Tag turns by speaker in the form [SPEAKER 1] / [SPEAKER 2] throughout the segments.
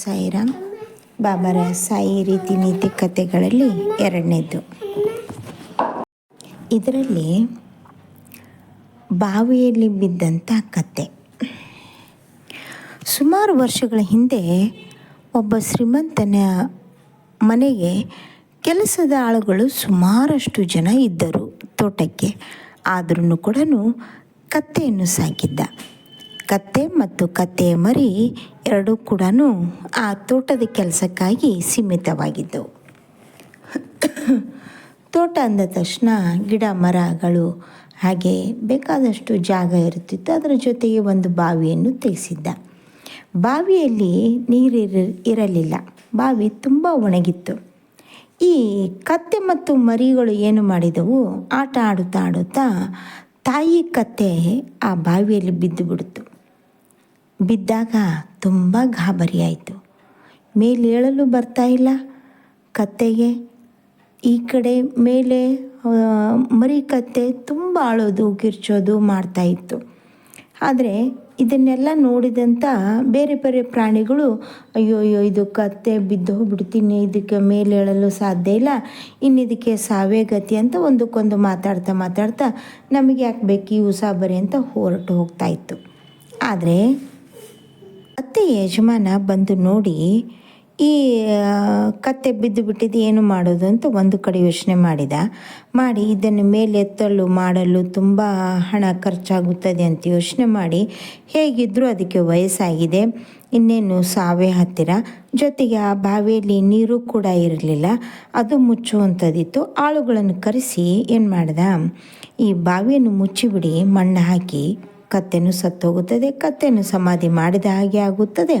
[SPEAKER 1] ಸಾಯಿರಾಮ್ ಬಾಬರ ಸಾಯಿ ರೀತಿ ನೀತಿ ಕಥೆಗಳಲ್ಲಿ ಎರಡನೇದು. ಇದರಲ್ಲಿ ಬಾವಿಯಲ್ಲಿ ಬಿದ್ದಂಥ ಕತೆ. ಸುಮಾರು ವರ್ಷಗಳ ಹಿಂದೆ ಒಬ್ಬ ಶ್ರೀಮಂತನ ಮನೆಗೆ ಕೆಲಸದ ಆಳುಗಳು ಸುಮಾರಷ್ಟು ಜನ ಇದ್ದರು ತೋಟಕ್ಕೆ. ಆದ್ರೂ ಕೂಡ ಕತ್ತೆಯನ್ನು ಸಾಕಿದ್ದ ಕತ್ತೆ ಮತ್ತು ಕತ್ತೆ ಮರಿ ಎರಡೂ ಕೂಡ ಆ ತೋಟದ ಕೆಲಸಕ್ಕಾಗಿ ಸೀಮಿತವಾಗಿದ್ದವು. ತೋಟ ಅಂದ ತಕ್ಷಣ ಗಿಡ, ಮರಗಳು, ಹಾಗೆ ಬೇಕಾದಷ್ಟು ಜಾಗ ಇರುತ್ತಿತ್ತು. ಅದರ ಜೊತೆಗೆ ಒಂದು ಬಾವಿಯನ್ನು ತೆಗೆಸಿದ್ದ. ಬಾವಿಯಲ್ಲಿ ನೀರಿರ ಇರಲಿಲ್ಲ. ಬಾವಿ ತುಂಬ ಒಣಗಿತ್ತು. ಈ ಕತ್ತೆ ಮತ್ತು ಮರಿಗಳು ಏನು ಮಾಡಿದವು? ಆಟ ಆಡುತ್ತಾ ಆಡುತ್ತಾ ತಾಯಿ ಕತ್ತೆ ಆ ಬಾವಿಯಲ್ಲಿ ಬಿದ್ದು ಬಿಡ್ತು ಬಿದ್ದಾಗ ತುಂಬ ಗಾಬರಿಯಾಯಿತು ಮೇಲೇಳಲು ಬರ್ತಾ ಇಲ್ಲ. ಕತ್ತೆಗೆ ಈ ಕಡೆ ಮೇಲೆ ಮರಿ ಕತ್ತೆ ತುಂಬ ಅಳೋದು, ಕಿರ್ಚೋದು ಮಾಡ್ತಾಯಿತ್ತು ಆದರೆ ಇದನ್ನೆಲ್ಲ ನೋಡಿದಂಥ ಬೇರೆ ಬೇರೆ ಪ್ರಾಣಿಗಳು, ಅಯ್ಯೋ ಅಯ್ಯೋ, ಇದು ಕತ್ತೆ ಬಿದ್ದು ಹೋಗ್ಬಿಡ್ತೀನಿ, ಇದಕ್ಕೆ ಮೇಲೇಳಲು ಸಾಧ್ಯ ಇಲ್ಲ ಇನ್ನು ಇದಕ್ಕೆ ಸಾವೇ ಗತಿ ಅಂತ ಒಂದಕ್ಕೊಂದು ಮಾತಾಡ್ತಾ ಮಾತಾಡ್ತಾ ನಮಗೆ ಯಾಕೆ ಬೇಕು ಈ ಉಸಾಬರಿ ಅಂತ ಹೊರಟು ಹೋಗ್ತಾಯಿತ್ತು ಆದರೆ ಅತ್ತೆ ಯಜಮಾನ ಬಂದು ನೋಡಿ, ಈ ಕತ್ತೆ ಬಿದ್ದು ಬಿಟ್ಟಿದ್ದು ಏನು ಮಾಡೋದು ಅಂತ ಒಂದು ಕಡೆ ಯೋಚನೆ ಮಾಡಿದ. ಮಾಡಿ ಇದನ್ನು ಮೇಲೆ ಎತ್ತಲು, ಮಾಡಲು ತುಂಬ ಹಣ ಖರ್ಚಾಗುತ್ತದೆ ಅಂತ ಯೋಚನೆ ಮಾಡಿ ಹೇಗಿದ್ದರೂ ಅದಕ್ಕೆ ವಯಸ್ಸಾಗಿದೆ, ಇನ್ನೇನು ಸಾವೇ ಹತ್ತಿರ. ಜೊತೆಗೆ ಆ ಬಾವಿಯಲ್ಲಿ ನೀರು ಕೂಡ ಇರಲಿಲ್ಲ, ಅದು ಮುಚ್ಚುವಂಥದ್ದಿತ್ತು. ಆಳುಗಳನ್ನು ಕರೆಸಿ ಏನು ಮಾಡ್ದ, ಈ ಬಾವಿಯನ್ನು ಮುಚ್ಚಿಬಿಡಿ, ಮಣ್ಣು ಹಾಕಿ ಕತ್ತೆನು ಸತ್ತೋಗುತ್ತದೆ, ಕತ್ತೆನು ಸಮಾಧಿ ಮಾಡಿದ ಹಾಗೆ ಆಗುತ್ತದೆ,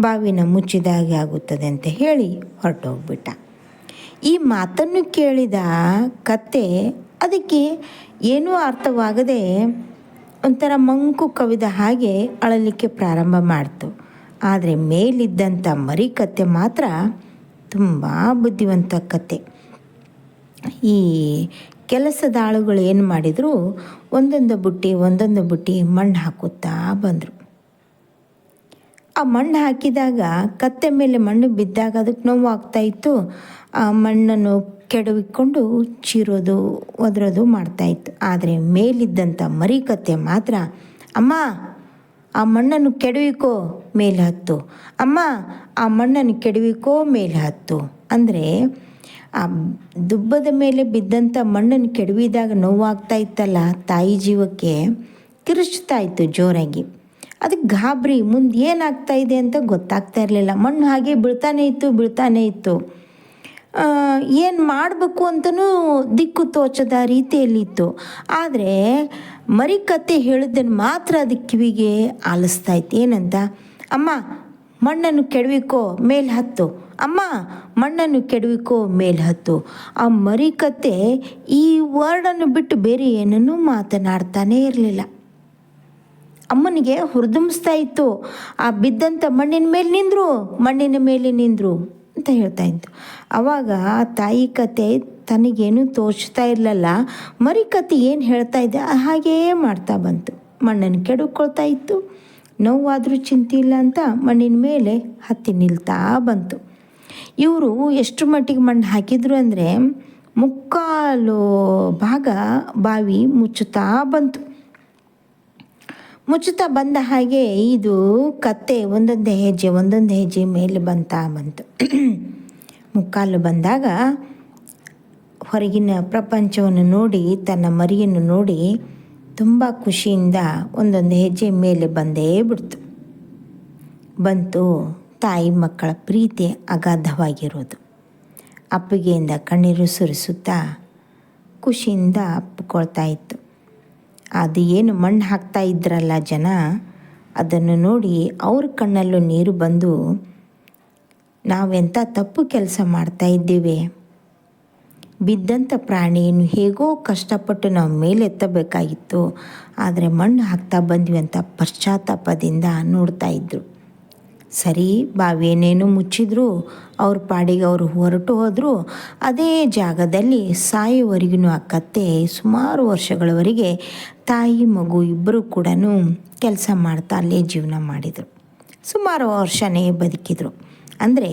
[SPEAKER 1] ಬಾವಿನ ಮುಚ್ಚಿದ ಹಾಗೆ ಆಗುತ್ತದೆ ಅಂತ ಹೇಳಿ ಹೊರಟೋಗ್ಬಿಟ್ಟ. ಈ ಮಾತನ್ನು ಕೇಳಿದ ಕತ್ತೆ ಅದಕ್ಕೆ ಏನೂ ಅರ್ಥವಾಗದೆ ಒಂಥರ ಮಂಕು ಕವಿದ ಹಾಗೆ ಅಳಲಿಕ್ಕೆ ಪ್ರಾರಂಭ ಮಾಡ್ತು. ಆದರೆ ಮೇಲಿದ್ದಂಥ ಮರಿ ಕತ್ತೆ ಮಾತ್ರ ತುಂಬ ಬುದ್ಧಿವಂತ ಕತ್ತೆ. ಈ ಕೆಲಸದ ಆಳುಗಳು ಏನು ಮಾಡಿದರು, ಒಂದೊಂದು ಬುಟ್ಟಿ ಒಂದೊಂದು ಬುಟ್ಟಿ ಮಣ್ಣು ಹಾಕುತ್ತಾ ಬಂದರು. ಆ ಮಣ್ಣು ಹಾಕಿದಾಗ, ಕತ್ತೆ ಮೇಲೆ ಮಣ್ಣು ಬಿದ್ದಾಗ ಅದಕ್ಕೆ ನೋವು ಆಗ್ತಾ ಇತ್ತು. ಆ ಮಣ್ಣನ್ನು ಕೆಡವಿಕೊಂಡು ಚೀರೋದು, ಒದರೋದು ಮಾಡ್ತಾಯಿತ್ತು ಆದರೆ ಮೇಲಿದ್ದಂಥ ಮರಿ ಕತ್ತೆ ಮಾತ್ರ, ಅಮ್ಮ, ಆ ಮಣ್ಣನ್ನು ಕೆಡವಿಕೋ, ಮೇಲೆ ಹತ್ತು. ಅಮ್ಮ, ಆ ಮಣ್ಣನ್ನು ಕೆಡವಿಕೋ, ಮೇಲೆ ಹತ್ತು. ಅಂದರೆ ಆ ದುಬ್ಬದ ಮೇಲೆ ಬಿದ್ದಂಥ ಮಣ್ಣನ್ನು ಕೆಡವಿದಾಗ ನೋವಾಗ್ತಾ ಇತ್ತಲ್ಲ, ತಾಯಿ ಜೀವಕ್ಕೆ ಕಿರುಚ್ತಾ ಇತ್ತು ಜೋರಾಗಿ. ಅದಕ್ಕೆ ಗಾಬರಿ, ಮುಂದೆ ಏನಾಗ್ತಾ ಇದೆ ಅಂತ ಗೊತ್ತಾಗ್ತಾ ಇರಲಿಲ್ಲ. ಮಣ್ಣು ಹಾಗೆ ಬೀಳ್ತಾನೆ ಇತ್ತು ಬೀಳ್ತಾನೆ ಇತ್ತು. ಏನು ಮಾಡಬೇಕು ಅಂತಲೂ ದಿಕ್ಕು ತೋಚದ ರೀತಿಯಲ್ಲಿತ್ತು. ಆದರೆ ಮರಿಕತ್ತೆ ಹೇಳಿದ್ದನ್ನು ಮಾತ್ರ ಅದಕ್ಕೆ ಕಿವಿಗೆ ಆಲಿಸ್ತಾ ಇತ್ತು. ಏನಂತ? ಅಮ್ಮ ಮಣ್ಣನ್ನು ಕೆಡವಿಕೋ ಮೇಲೆ ಹತ್ತು. ಅಮ್ಮ, ಮಣ್ಣನ್ನು ಕೆಡವಿಕೋ ಮೇಲೆ ಹತ್ತು. ಆ ಮರಿಕತೆ ಈ ವರ್ಡನ್ನು ಬಿಟ್ಟು ಬೇರೆ ಏನನ್ನೂ ಮಾತನಾಡ್ತಾನೇ ಇರಲಿಲ್ಲ. ಅಮ್ಮನಿಗೆ ಹುರಿದುಂಬಿಸ್ತಾ ಇತ್ತು. ಆ ಬಿದ್ದಂಥ ಮಣ್ಣಿನ ಮೇಲೆ ನಿಂದರು, ಮಣ್ಣಿನ ಮೇಲೆ ನಿಂದರು ಅಂತ ಹೇಳ್ತಾ ಇತ್ತು ಆವಾಗ ಆ ತಾಯಿ ಕತೆ ತನಗೇನು ತೋಚ್ತಾ ಇರಲಿಲ್ಲ. ಮರಿ ಕತೆ ಏನು ಹೇಳ್ತಾ ಇದ್ದೆ ಹಾಗೇ ಮಾಡ್ತಾ ಬಂತು. ಮಣ್ಣನ್ನು ಕೆಡುಕೊಳ್ತಾ ಇತ್ತು. ನೋವಾದರೂ ಚಿಂತೆ ಇಲ್ಲ ಅಂತ ಮಣ್ಣಿನ ಮೇಲೆ ಹತ್ತಿ ನಿಲ್ತಾ ಬಂತು. ಇವರು ಎಷ್ಟು ಮಟ್ಟಿಗೆ ಮಣ್ಣು ಹಾಕಿದ್ರು ಅಂದರೆ ಮುಕ್ಕಾಲು ಭಾಗ ಬಾವಿ ಮುಚ್ಚುತ್ತಾ ಬಂತು. ಮುಚ್ಚುತ್ತಾ ಬಂದ ಹಾಗೆ ಇದು ಕತ್ತೆ ಒಂದೊಂದೇ ಹೆಜ್ಜೆ ಒಂದೊಂದು ಹೆಜ್ಜೆ ಮೇಲೆ ಬಂತಾ ಬಂತು. ಮುಕ್ಕಾಲು ಬಂದಾಗ ಹೊರಗಿನ ಪ್ರಪಂಚವನ್ನು ನೋಡಿ ತನ್ನ ಮರಿಯನ್ನು ನೋಡಿ ತುಂಬ ಖುಷಿಯಿಂದ ಒಂದೊಂದು ಹೆಜ್ಜೆ ಮೇಲೆ ಬಂದೇ ಬಿಡ್ತು. ಬಂತು ತಾಯಿ ಮಕ್ಕಳ ಪ್ರೀತಿ ಅಗಾಧವಾಗಿರೋದು. ಅಪ್ಪಿಗೆಯಿಂದ ಕಣ್ಣೀರು ಸುರಿಸುತ್ತಾ ಖುಷಿಯಿಂದ ಅಪ್ಪಿಕೊಳ್ತಾ ಇತ್ತು. ಅದು ಏನು ಮಣ್ಣು ಹಾಕ್ತಾ ಇದ್ರಲ್ಲ ಜನ, ಅದನ್ನು ನೋಡಿ ಅವ್ರ ಕಣ್ಣಲ್ಲೂ ನೀರು ಬಂದು ನಾವೆಂಥ ತಪ್ಪು ಕೆಲಸ ಮಾಡ್ತಾ ಇದ್ದೇವೆ? ಬಿದ್ದಂಥ ಪ್ರಾಣಿಯನ್ನು ಹೇಗೋ ಕಷ್ಟಪಟ್ಟು ನಾವು ಮೇಲೆತ್ತಬೇಕಾಗಿತ್ತು. ಆದರೆ ಮಣ್ಣು ಹಾಕ್ತಾ ಬಂದ್ವಿ ಅಂತ ಪಶ್ಚಾತ್ತಾಪದಿಂದ ನೋಡ್ತಾ ಇದ್ದರು ಸರಿ, ಬಾವಿಯನ್ನೇನು ಮುಚ್ಚಿದ್ರು, ಅವ್ರ ಪಾಡಿಗೆ ಅವರು ಹೊರಟು ಹೋದರು. ಅದೇ ಜಾಗದಲ್ಲಿ ಸಾಯುವವರೆಗೂ ಆ ಕತ್ತೆ ಸುಮಾರು ವರ್ಷಗಳವರೆಗೆ ತಾಯಿ, ಮಗು ಇಬ್ಬರು ಕೂಡ ಕೆಲಸ ಮಾಡ್ತಾ ಅಲ್ಲೇ ಜೀವನ ಮಾಡಿದರು. ಸುಮಾರು ವರ್ಷನೇ ಬದುಕಿದರು. ಅಂದರೆ,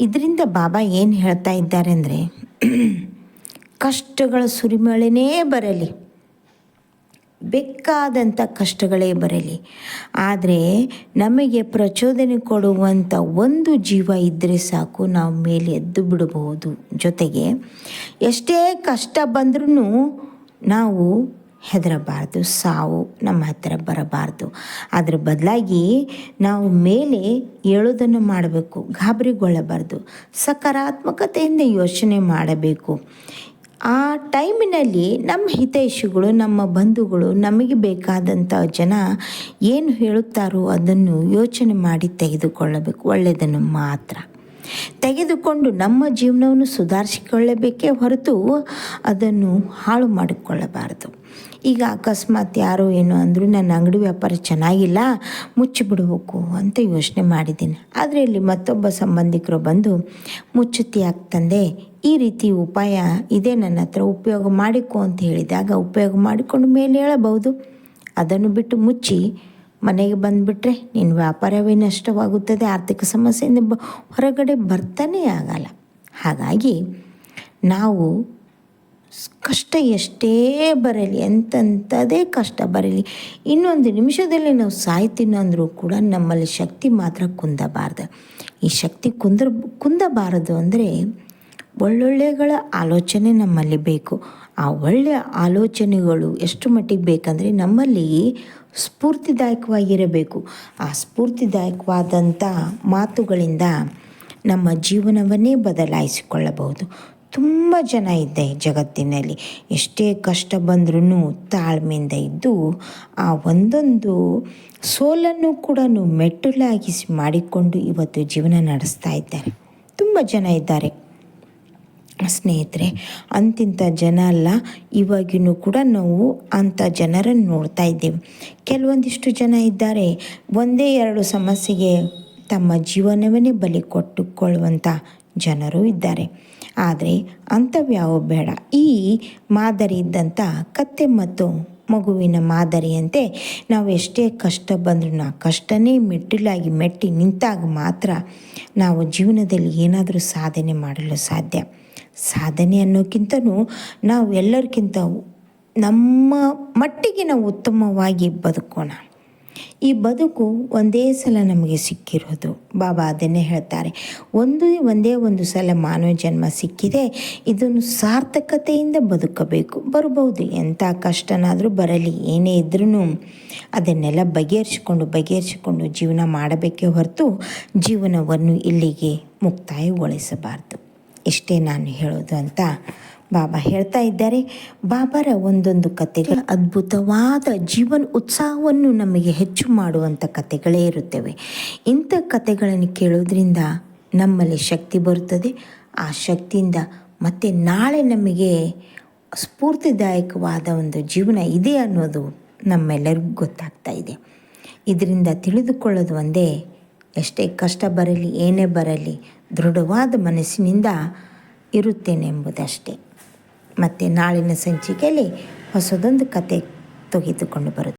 [SPEAKER 1] ಇದರಿಂದ ಬಾಬಾ ಏನು ಹೇಳ್ತಾ ಇದ್ದಾರೆ ಅಂದರೆ ಕಷ್ಟಗಳ ಸುರಿಮಳೆನೇ ಬರಲಿ. ಬೇಕಾದಂಥ ಕಷ್ಟಗಳೇ ಬರಲಿ. ಆದರೆ ನಮಗೆ ಪ್ರಚೋದನೆ ಕೊಡುವಂಥ ಒಂದು ಜೀವ ಇದ್ದರೆ ಸಾಕು, ನಾವು ಮೇಲೆ ಎದ್ದು ಬಿಡಬಹುದು. ಜೊತೆಗೆ ಎಷ್ಟೇ ಕಷ್ಟ ಬಂದ್ರೂ ನಾವು ಹೆದರಬಾರ್ದು, ಸಾವು ನಮ್ಮ ಹತ್ತಿರ ಬರಬಾರ್ದು. ಅದರ ಬದಲಾಗಿ ನಾವು ಮೇಲೆ ಏಳೋದನ್ನು ಮಾಡಬೇಕು, ಗಾಬರಿಗೊಳ್ಳಬಾರ್ದು, ಸಕಾರಾತ್ಮಕತೆಯಿಂದ ಯೋಚನೆ ಮಾಡಬೇಕು. ಆ ಟೈಮಿನಲ್ಲಿ ನಮ್ಮ ಹಿತೈಷಿಗಳು, ನಮ್ಮ ಬಂಧುಗಳು, ನಮಗೆ ಬೇಕಾದಂಥ ಜನ ಏನು ಹೇಳುತ್ತಾರೋ ಅದನ್ನು ಯೋಚನೆ ಮಾಡಿ ತೆಗೆದುಕೊಳ್ಳಬೇಕು, ಒಳ್ಳೆಯದನ್ನು ಮಾತ್ರ. ತೆಗೆದುಕೊಂಡು ನಮ್ಮ ಜೀವನವನ್ನು ಸುಧಾರಿಸಿಕೊಳ್ಳಬೇಕೇ ಹೊರತು ಅದನ್ನು ಹಾಳು ಮಾಡಿಕೊಳ್ಳಬಾರದು. ಈಗ ಅಕಸ್ಮಾತ್ ಯಾರೋ ಏನು ಅಂದರೂ, ನನ್ನ ಅಂಗಡಿ ವ್ಯಾಪಾರ ಚೆನ್ನಾಗಿಲ್ಲ ಮುಚ್ಚಿಬಿಡ್ಬೇಕು ಅಂತ ಯೋಚನೆ ಮಾಡಿದ್ದೀನಿ. ಆದರೆ ಇಲ್ಲಿ ಮತ್ತೊಬ್ಬ ಸಂಬಂಧಿಕರು ಬಂದು ಮುಚ್ಚುತ್ತಿ ತಂದೆ, ಈ ರೀತಿ ಉಪಾಯ ಇದೆ ನನ್ನ ಹತ್ರ, ಉಪಯೋಗ ಮಾಡಿಕೊ, ಅಂತ ಹೇಳಿದಾಗ, ಉಪಯೋಗ ಮಾಡಿಕೊಂಡು ಮೇಲೆ ಹೇಳಬಹುದು. ಅದನ್ನು ಬಿಟ್ಟು ಮುಚ್ಚಿ, ಮನೆಗೆ ಬಂದುಬಿಟ್ರೆ ನಿನ್ನ ವ್ಯಾಪಾರವೇ ನಷ್ಟವಾಗುತ್ತದೆ, ಆರ್ಥಿಕ ಸಮಸ್ಯೆಯಿಂದ ಹೊರಗಡೆ ಬರ್ತಾನೇ ಆಗಲ್ಲ. ಹಾಗಾಗಿ, ನಾವು ಕಷ್ಟ ಎಷ್ಟೇ ಬರಲಿ, ಎಂತೆಂಥದೇ ಕಷ್ಟ ಬರಲಿ, ಇನ್ನೊಂದು ನಿಮಿಷದಲ್ಲಿ ನಾವು ಸಾಯ್ತೀನಿ ಅಂದರೂ ಕೂಡ ನಮ್ಮಲ್ಲಿ ಶಕ್ತಿ ಮಾತ್ರ ಕುಂದಬಾರ್ದು. ಈ ಶಕ್ತಿ ಕುಂದ್ರ, ಕುಂದಬಾರದು ಅಂದರೆ ಒಳ್ಳೊಳ್ಳೆಗಳ ಆಲೋಚನೆ ನಮ್ಮಲ್ಲಿ ಬೇಕು. ಆ ಒಳ್ಳೆಯ ಆಲೋಚನೆಗಳು ಎಷ್ಟು ಮಟ್ಟಿಗೆ ಬೇಕಂದರೆ ನಮ್ಮಲ್ಲಿ ಸ್ಫೂರ್ತಿದಾಯಕವಾಗಿರಬೇಕು. ಆ ಸ್ಫೂರ್ತಿದಾಯಕವಾದಂಥ ಮಾತುಗಳಿಂದ ನಮ್ಮ ಜೀವನವನ್ನೇ ಬದಲಾಯಿಸಿಕೊಳ್ಳಬಹುದು. ತುಂಬ ಜನ ಇದ್ದೆ ಜಗತ್ತಿನಲ್ಲಿ. ಎಷ್ಟೇ ಕಷ್ಟ ಬಂದ್ರೂ ತಾಳ್ಮೆಯಿಂದ ಇದ್ದು ಆ ಒಂದೊಂದು ಸೋಲನ್ನು ಕೂಡ ಮೆಟ್ಟಲಾಗಿಸಿ ಮಾಡಿಕೊಂಡು ಇವತ್ತು ಜೀವನ ನಡೆಸ್ತಾ ಇದ್ದಾರೆ. ತುಂಬ ಜನ ಇದ್ದಾರೆ. ಸ್ನೇಹಿತರೆ, ಅಂತಿಂಥ ಜನ ಅಲ್ಲ, ಇವಾಗಿನೂ ಕೂಡ ನಾವು ಅಂಥ ಜನರನ್ನು ನೋಡ್ತಾ ಇದ್ದೇವೆ. ಕೆಲವೊಂದಿಷ್ಟು ಜನ ಇದ್ದಾರೆ, ಒಂದೇ ಎರಡು ಸಮಸ್ಯೆಗೆ ತಮ್ಮ ಜೀವನವನ್ನೇ ಬಲಿ ಕೊಟ್ಟುಕೊಳ್ಳುವಂಥ ಜನರು ಇದ್ದಾರೆ. ಆದರೆ ಅಂತವ್ಯಾವು ಬೇಡ. ಈ ಮಾದರಿ ಇದ್ದಂಥ ಕತ್ತೆ ಮತ್ತು ಮಗುವಿನ ಮಾದರಿಯಂತೆ ನಾವು ಎಷ್ಟೇ ಕಷ್ಟ ಬಂದರೂ ಆ ಕಷ್ಟನೇ ಮೆಟ್ಟಿಲಾಗಿ ಮೆಟ್ಟಿ ನಿಂತಾಗ ಮಾತ್ರ ನಾವು ಜೀವನದಲ್ಲಿ ಏನಾದರೂ ಸಾಧನೆ ಮಾಡಲು ಸಾಧ್ಯ. ಸಾಧನೆ ಅನ್ನೋಕ್ಕಿಂತನೂ ನಾವು ಎಲ್ಲರಿಗಿಂತ ನಮ್ಮ ಮಟ್ಟಿಗೆ ನಾವು ಉತ್ತಮವಾಗಿ ಬದುಕೋಣ. ಈ ಬದುಕು ಒಂದೇ ಸಲ ನಮಗೆ ಸಿಕ್ಕಿರೋದು. ಬಾಬಾ ಅದನ್ನೇ ಹೇಳ್ತಾರೆ. ಒಂದು ಒಂದೇ ಒಂದು ಸಲ ಮಾನವ ಜನ್ಮ ಸಿಕ್ಕಿದೆ, ಇದನ್ನು ಸಾರ್ಥಕತೆಯಿಂದ ಬದುಕಬೇಕು. ಬರಬಹುದು, ಎಂಥ ಕಷ್ಟನಾದರೂ ಬರಲಿ, ಏನೇ ಇದ್ರೂ ಅದನ್ನೆಲ್ಲ ಬಗೆಹರಿಸಿಕೊಂಡು ಬಗೆಹರಿಸಿಕೊಂಡು ಜೀವನ ಮಾಡಬೇಕೇ ಹೊರತು ಜೀವನವನ್ನು ಇಲ್ಲಿಗೆ ಮುಕ್ತಾಯಗೊಳಿಸಬಾರ್ದು. ಇಷ್ಟೇ ನಾನು ಹೇಳೋದು ಅಂತ ಬಾಬಾ ಹೇಳ್ತಾ ಇದ್ದಾರೆ, ಬಾಬಾರ ಒಂದೊಂದು ಕತೆಗಳು ಅದ್ಭುತವಾದ ಜೀವನ ಉತ್ಸಾಹವನ್ನು ನಮಗೆ ಹೆಚ್ಚು ಮಾಡುವಂಥ ಕಥೆಗಳೇ ಇರುತ್ತವೆ. ಇಂಥ ಕಥೆಗಳನ್ನು ಕೇಳೋದ್ರಿಂದ ನಮ್ಮಲ್ಲಿ ಶಕ್ತಿ ಬರುತ್ತದೆ. ಆ ಶಕ್ತಿಯಿಂದ ಮತ್ತೆ ನಾಳೆ ನಮಗೆ ಸ್ಫೂರ್ತಿದಾಯಕವಾದ ಒಂದು ಜೀವನ ಇದೆ ಅನ್ನೋದು ನಮ್ಮೆಲ್ಲರಿಗೂ ಗೊತ್ತಾಗ್ತಾ ಇದೆ. ಇದರಿಂದ ತಿಳಿದುಕೊಳ್ಳೋದು ಒಂದೇ, ಎಷ್ಟೇ ಕಷ್ಟ ಬರಲಿ, ಏನೇ ಬರಲಿ, ದೃಢವಾದ ಮನಸ್ಸಿನಿಂದ ಇರುತ್ತೇನೆಂಬುದಷ್ಟೇ ಮತ್ತು ನಾಳಿನ ಸಂಚಿಕೆಯಲ್ಲಿ ಹೊಸದೊಂದು ಕತೆ ತೆಗೆದುಕೊಂಡು ಬರುತ್ತೆ